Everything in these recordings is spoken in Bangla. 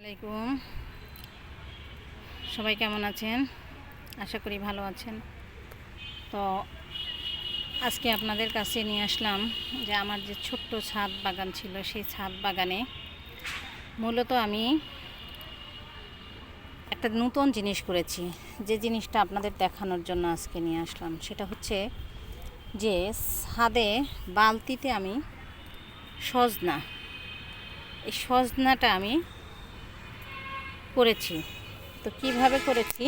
আলাইকুম। সবাই কেমন আছেন? আশা করি ভালো আছেন। তো আজকে আপনাদের কাছে নিয়ে আসলাম যে আমার যে ছোট্ট ছাদ বাগান ছিল, সেই ছাদ বাগানে মূলত আমি একটা নতুন জিনিস করেছি। যে জিনিসটা আপনাদের দেখানোর জন্য আজকে নিয়ে আসলাম, সেটা হচ্ছে যে ছাদে বালতিতে আমি সজনা। এই সজনাটা আমি করেছি। তো কীভাবে করেছি?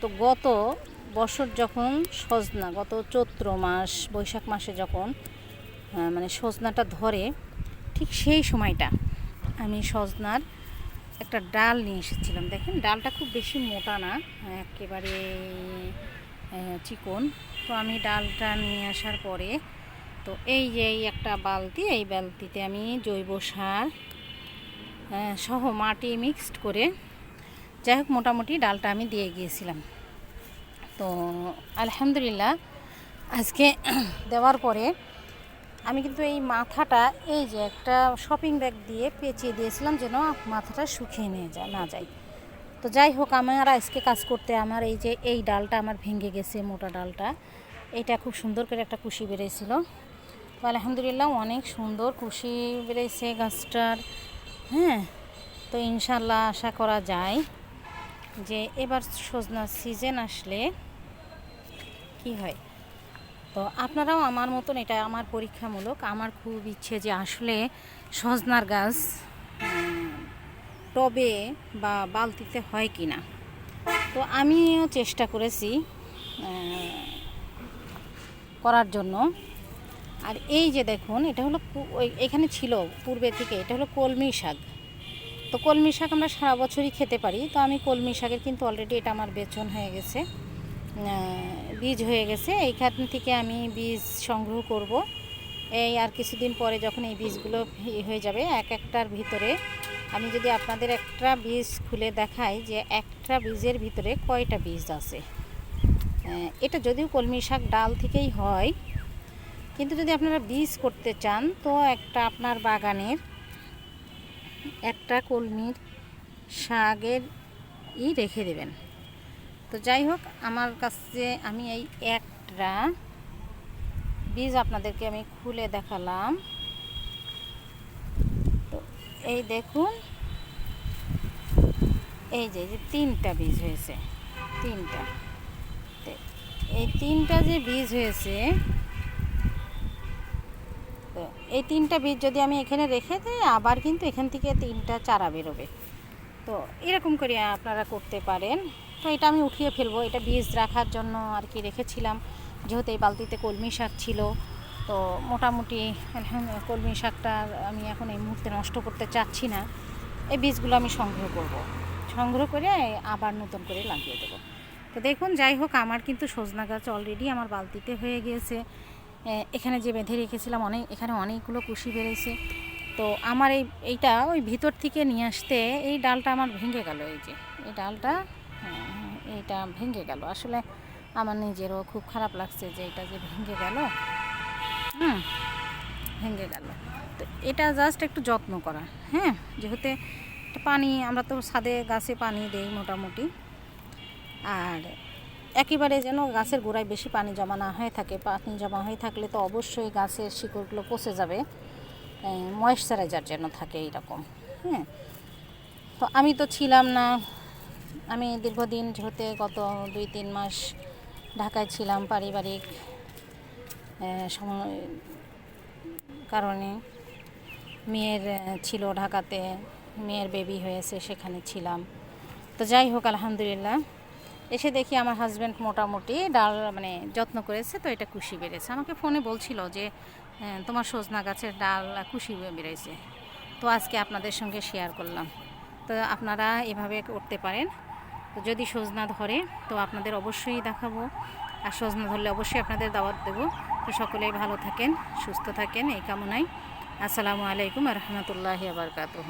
তো গত বছর যখন সজনা, গত চৈত্র মাস, বৈশাখ মাসে যখন মানে সজনাটা ধরে, ঠিক সেই সময়টা আমি সজনার একটা ডাল নিয়ে এসেছিলাম। দেখেন, ডালটা খুব বেশি মোটা না, একেবারে চিকন। তো আমি ডালটা নিয়ে আসার পরে, তো এই যে, এই একটা বালতি, এই বালতিতে আমি জৈব সার সহ মাটি মিক্সড করে যাই হোক মোটামুটি ডালটা আমি দিয়ে গিয়েছিলাম। তো আলহামদুলিল্লাহ আজকে দেওয়ার পরে আমি কিন্তু এই মাথাটা, এই যে একটা শপিং ব্যাগ দিয়ে পেঁচিয়ে দিয়েছিলাম যেন মাথাটা শুকিয়ে নিয়ে যায় না যায়। তো যাই হোক, আমার আজকে কাজ করতে আমার এই যে এই ডালটা আমার ভেঙে গেছে, মোটা ডালটা এইটা খুব সুন্দর করে একটা কুশি বেরিয়েছিল। তো আলহামদুলিল্লাহ অনেক সুন্দর কুশি বেড়েছে গাছটার। হ্যাঁ তো ইনশাল্লাহ আশা করা যায় যে এবার সজনার সিজন আসলে কি হয়। তো আপনারাও আমার মতন এটা আমার পরীক্ষামূলক, আমার খুব ইচ্ছে যে আসলে সজনার গাছ টবে বা বালতিতে হয় কি না তো আমিও চেষ্টা করেছি করার জন্য। আর এই যে দেখুন, এটা হলো এখানে ছিল পূর্বে থেকে, এটা হলো কলমি শাক। তো কলমি শাক আমরা সারা বছরই খেতে পারি। তো আমি কলমি শাকের কিন্তু অলরেডি এটা আমার বেচন হয়ে গেছে। বীজ হয়ে গেছে। এইখান থেকে আমি বীজ সংগ্রহ করব। এই আর কিছুদিন পরে যখন এই বীজগুলো হয়ে যাবে, এক একটার ভিতরে আমি যদি আপনাদের একটা বীজ খুলে দেখাই যে একটা বীজের ভিতরে কয়টা বীজ আছে। এটা যদিও কলমি শাক ডাল থেকেই হয় কিন্তু যদি আপনারা বীজ করতে চান, তো একটা আপনার বাগানের একটা কলমির শাকের ই রেখে দেবেন। তো যাই হোক, আমার কাছে আমি এই একটা বীজ আপনাদেরকে আমি খুলে দেখালাম। তো এই দেখুন, এই যে যে তিনটা বীজ হয়েছে, তিনটা। এই তিনটা যে বীজ হয়েছে তো এই তিনটা বীজ যদি আমি এখানে রেখে দিই, আবার কিন্তু এখান থেকে তিনটা, চারা বেরোবে। তো এরকম করে আপনারা করতে পারেন। তো এটা আমি উঠিয়ে ফেলব। এটা বীজ রাখার জন্য আর কি রেখেছিলাম। যেহেতু এই বালতিতে কলমি শাক ছিল, তো মোটামুটি কলমি শাকটা আমি এখন এই মুহূর্তে নষ্ট করতে চাচ্ছি না। এই বীজগুলো আমি সংগ্রহ করব। সংগ্রহ করে আবার নতুন করে লাগিয়ে দেবো। তো দেখুন, যাই হোক, আমার কিন্তু সজনা গাছ অলরেডি আমার বালতিতে হয়ে গিয়েছে। এখানে যে বেঁধে রেখেছিলাম অনেক এখানে অনেকগুলো কুশি বেড়েছে। তো আমার এই এইটা ওই ভিতর থেকে নিয়ে আসতে এই ডালটা আমার ভেঙে গেল এই যে এই ডালটা হ্যাঁ, এইটা ভেঙে গেল। আসলে আমার নিজেরও খুব খারাপ লাগছে যে এটা যে ভেঙে গেল। হুম ভেঙে গেল। তো এটা জাস্ট একটু যত্ন করা হ্যাঁ যেহেতু পানি আমরা তো ছাদে গাছে পানি দেই মোটামুটি। আর একেবারে যেন গাছের গোড়ায় বেশি পানি জমা না হয়ে থাকে। পানি জমা হয়ে থাকলে তো অবশ্যই গাছের শিকড়গুলো পচে যাবে। ময়েশ্চারাইজার যেন থাকে এইরকম হ্যাঁ তো আমি তো ছিলাম না। আমি দীর্ঘদিন হতে গত দুই তিন মাস ঢাকায় ছিলাম পারিবারিক সময় কারণে। মেয়ের ছিল ঢাকাতে, মেয়ের বেবি হয়েছে সেখানে ছিলাম। তো যাই হোক, আলহামদুলিল্লাহ। এসে দেখি আমার হাজব্যান্ড মোটামুটি ডাল মানে যত্ন করেছে, তো এটা কুশি বেড়েছে। আমাকে ফোনে বলছিল যে তোমার সজনা গাছের ডাল কুশি বেড়েছে। তো আজকে আপনাদের সঙ্গে শেয়ার করলাম। তো আপনারা এভাবে করতে পারেন। তো যদি সজনা ধরে, তো আপনাদের অবশ্যই দেখাবো। আর সজনা ধরলে অবশ্যই আপনাদের দাওয়াত দেবো। তো সকলেই ভালো থাকেন, সুস্থ থাকেন, এই কামনায়। আসসালামু আলাইকুম রহমতুল্লাহি আবরকাতহ